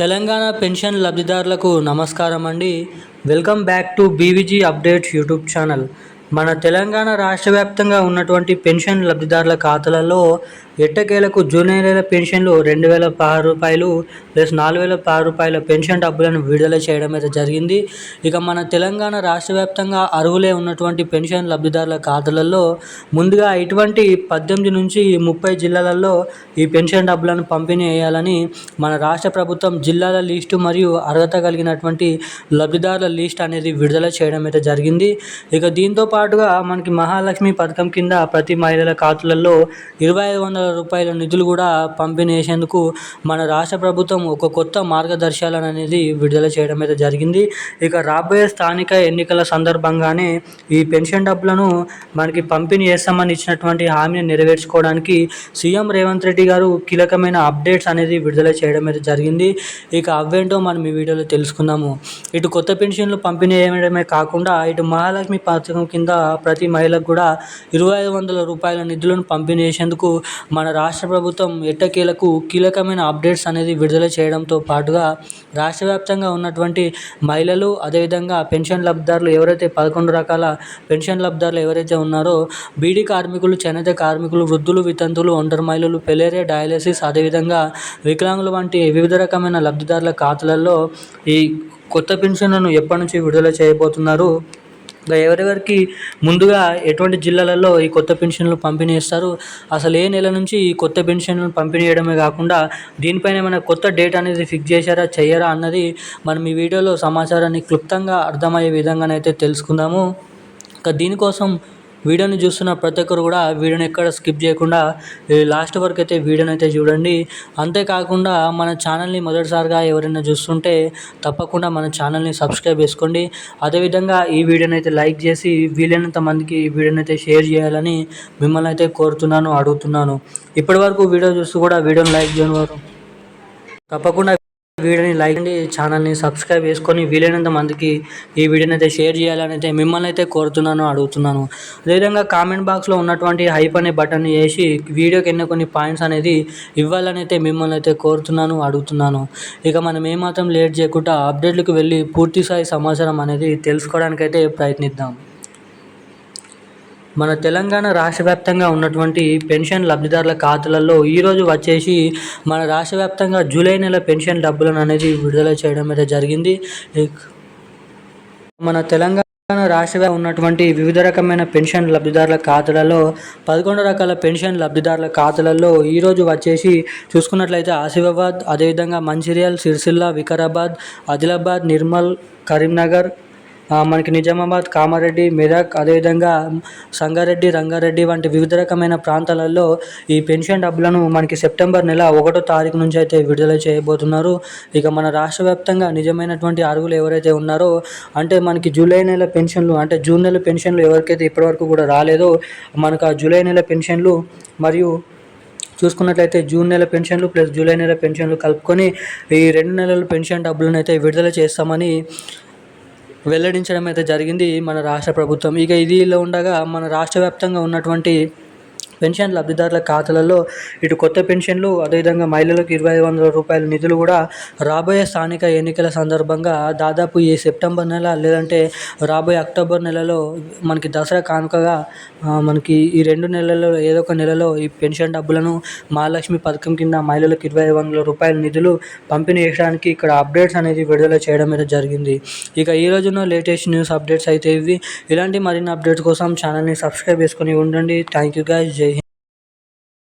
Telangana pension లబ్ధిదారులకు నమస్కారం అండి. Welcome back to BVG updates YouTube channel. మన తెలంగాణ రాష్ట్ర వ్యాప్తంగా ఉన్నటువంటి పెన్షన్ లబ్ధిదారుల ఖాతాలలో ఎట్టకేలకు జూన్ నెల పెన్షన్లు రెండు వేల పదహారు రూపాయలు ప్లస్ నాలుగు వేల పది రూపాయల పెన్షన్ డబ్బులను విడుదల చేయడం అయితే జరిగింది. ఇక మన తెలంగాణ రాష్ట్ర వ్యాప్తంగా అరువులే ఉన్నటువంటి పెన్షన్ లబ్ధిదారుల ఖాతాలలో ముందుగా ఇటువంటి పద్దెనిమిది నుంచి ముప్పై జిల్లాలలో ఈ పెన్షన్ డబ్బులను పంపిణీ చేయాలని మన రాష్ట్ర ప్రభుత్వం జిల్లాల లిస్టు మరియు అర్హత కలిగినటువంటి లబ్ధిదారుల లిస్ట్ అనేది విడుదల చేయడం అయితే జరిగింది. ఇక దీంతో పాటుగా మనకి మహాలక్ష్మి పథకం కింద ప్రతి మహిళల ఖాతాలలో ఇరవై ఐదు వందల రూపాయల నిధులు కూడా పంపిణీ చేసేందుకు మన రాష్ట్ర ప్రభుత్వం ఒక కొత్త మార్గదర్శకాలను అనేది విడుదల చేయడం అయితే జరిగింది. ఇక రాబోయే స్థానిక ఎన్నికల సందర్భంగానే ఈ పెన్షన్ డబ్బులను మనకి పంపిణీ చేస్తామని ఇచ్చినటువంటి హామీని నెరవేర్చుకోవడానికి సీఎం రేవంత్ రెడ్డి గారు కీలకమైన అప్డేట్స్ అనేది విడుదల చేయడం అయితే జరిగింది. ఇక అవేంటో మనం ఈ వీడియోలో తెలుసుకుందాము. ఇటు కొత్త పెన్షన్లు పంపిణీ చేయడమే కాకుండా ఇటు మహాలక్ష్మి పథకం కింద ప్రతి మహిళకు కూడా ఇరవై ఐదు వందల రూపాయల నిధులను పంపిణీ చేసేందుకు మన రాష్ట్ర ప్రభుత్వం ఎట్టకేలకు కీలకమైన అప్డేట్స్ అనేది విడుదల చేయడంతో పాటుగా రాష్ట్ర వ్యాప్తంగా ఉన్నటువంటి మహిళలు అదేవిధంగా పెన్షన్ లబ్ధిదారులు ఎవరైతే పదకొండు రకాల పెన్షన్ లబ్ధిదారులు ఎవరైతే ఉన్నారో బీడీ కార్మికులు చేనేత కార్మికులు వృద్ధులు వితంతులు ఒంటరి మహిళలు పెలేరియా డయాలసిస్ అదేవిధంగా వికలాంగులు వంటి వివిధ రకమైన లబ్ధిదారుల ఖాతాలలో ఈ కొత్త పెన్షన్లను ఎప్పటి నుంచి విడుదల చేయబోతున్నారు? ఎవరెవరికి ముందుగా ఎటువంటి జిల్లాలలో ఈ కొత్త పెన్షన్లు పంపిణీ చేస్తారు? అసలు ఏ నెల నుంచి ఈ కొత్త పెన్షన్లు పంపిణీ చేయడమే కాకుండా దీనిపైన ఏమైనా కొత్త డేట్ అనేది ఫిక్స్ చేశారా చెయ్యరా అన్నది మనం ఈ వీడియోలో సమాచారాన్ని క్లుప్తంగా అర్థమయ్యే విధంగానైతే తెలుసుకుందాము. ఇంకా దీనికోసం వీడియోని చూస్తున్న ప్రతి ఒక్కరు కూడా వీడియోని ఎక్కడ స్కిప్ చేయకుండా లాస్ట్ వరకు అయితే వీడియోని అయితే చూడండి. అంతేకాకుండా మన ఛానల్ని మొదటిసారిగా ఎవరైనా చూస్తుంటే తప్పకుండా మన ఛానల్ని సబ్స్క్రైబ్ చేసుకోండి. అదేవిధంగా ఈ వీడియోని అయితే లైక్ చేసి వీలైనంత మందికి ఈ వీడియోని అయితే షేర్ చేయాలని మిమ్మల్ని అయితే కోరుతున్నాను అడుగుతున్నాను. ఇప్పటివరకు వీడియో చూస్తూ కూడా వీడియోని లైక్ చేయని వారు తప్పకుండా వీడియోని లైక్ అండి ఛానల్ని సబ్స్క్రైబ్ చేసుకొని వీలైనంత మందికి ఈ వీడియోని అయితే షేర్ చేయాలని అయితే మిమ్మల్ని అయితే కోరుతున్నాను అడుగుతున్నాను. అదేవిధంగా కామెంట్ బాక్స్లో ఉన్నటువంటి హైప్ అనే బటన్ వేసి వీడియోకి ఎన్నో కొన్ని పాయింట్స్ అనేది ఇవ్వాలని అయితే మిమ్మల్ని అయితే కోరుతున్నాను అడుగుతున్నాను. ఇక మనం ఏమాత్రం లేట్ చేయకుండా అప్డేట్లకు వెళ్ళి పూర్తి స్థాయి సమాచారం అనేది తెలుసుకోవడానికైతే ప్రయత్నిద్దాం. మన తెలంగాణ రాష్ట్ర వ్యాప్తంగా ఉన్నటువంటి పెన్షన్ లబ్ధిదారుల ఖాతాలలో ఈరోజు వచ్చేసి మన రాష్ట్ర వ్యాప్తంగా జూలై నెల పెన్షన్ డబ్బులను అనేది విడుదల చేయడం అయితే జరిగింది. మన తెలంగాణ రాష్ట్రంగా ఉన్నటువంటి వివిధ రకమైన పెన్షన్ లబ్ధిదారుల ఖాతాలలో పదకొండు రకాల పెన్షన్ లబ్ధిదారుల ఖాతాలలో ఈరోజు వచ్చేసి చూసుకున్నట్లయితే ఆసిఫాబాద్ అదేవిధంగా మంచిర్యాల్ సిరిసిల్ల వికారాబాద్ ఆదిలాబాద్ నిర్మల్ కరీంనగర్ మనకి నిజామాబాద్ కామారెడ్డి మెదక్ అదేవిధంగా సంగారెడ్డి రంగారెడ్డి వంటి వివిధ రకమైన ప్రాంతాలలో ఈ పెన్షన్ డబ్బులను మనకి సెప్టెంబర్ నెల ఒకటో తారీఖు నుంచి అయితే విడుదల చేయబోతున్నారు. ఇక మన రాష్ట్ర వ్యాప్తంగా నిజమైనటువంటి అర్హులు ఎవరైతే ఉన్నారో అంటే మనకి జూలై నెల పెన్షన్లు అంటే జూన్ నెల పెన్షన్లు ఎవరికైతే ఇప్పటివరకు కూడా రాలేదో మనకు ఆ జూలై నెల పెన్షన్లు మరియు చూసుకున్నట్లయితే జూన్ నెల పెన్షన్లు ప్లస్ జూలై నెల పెన్షన్లు కలుపుకొని ఈ రెండు నెలల పెన్షన్ డబ్బులను అయితే విడుదల చేస్తామని వెల్లడించడం అయితే జరిగింది. మన రాష్ట్ర ప్రభుత్వం. ఇక ఇదిలో ఉండగా మన రాష్ట్ర వ్యాప్తంగా ఉన్నటువంటి పెన్షన్ లబ్ధిదారుల ఖాతాలలో ఇటు కొత్త పెన్షన్లు అదేవిధంగా మహిళలకు ఇరవై ఐదు వందల రూపాయల నిధులు కూడా రాబోయే స్థానిక ఎన్నికల సందర్భంగా దాదాపు ఈ సెప్టెంబర్ నెల లేదంటే రాబోయే అక్టోబర్ నెలలో మనకి దసరా కానుకగా మనకి ఈ రెండు నెలల్లో ఏదో ఒక నెలలో ఈ పెన్షన్ డబ్బులను మహాలక్ష్మి పథకం కింద మహిళలకు ఇరవై ఐదు వందల రూపాయల నిధులు పంపిణీ చేయడానికి ఇక్కడ అప్డేట్స్ అనేది విడుదల చేయడం అయితే జరిగింది. ఇక ఈ రోజున లేటెస్ట్ న్యూస్ అప్డేట్స్ అయితే ఇవి. ఇలాంటి మరిన్ని అప్డేట్స్ కోసం ఛానల్ని సబ్స్క్రైబ్ చేసుకొని ఉండండి. థ్యాంక్ యూ గైస్ జై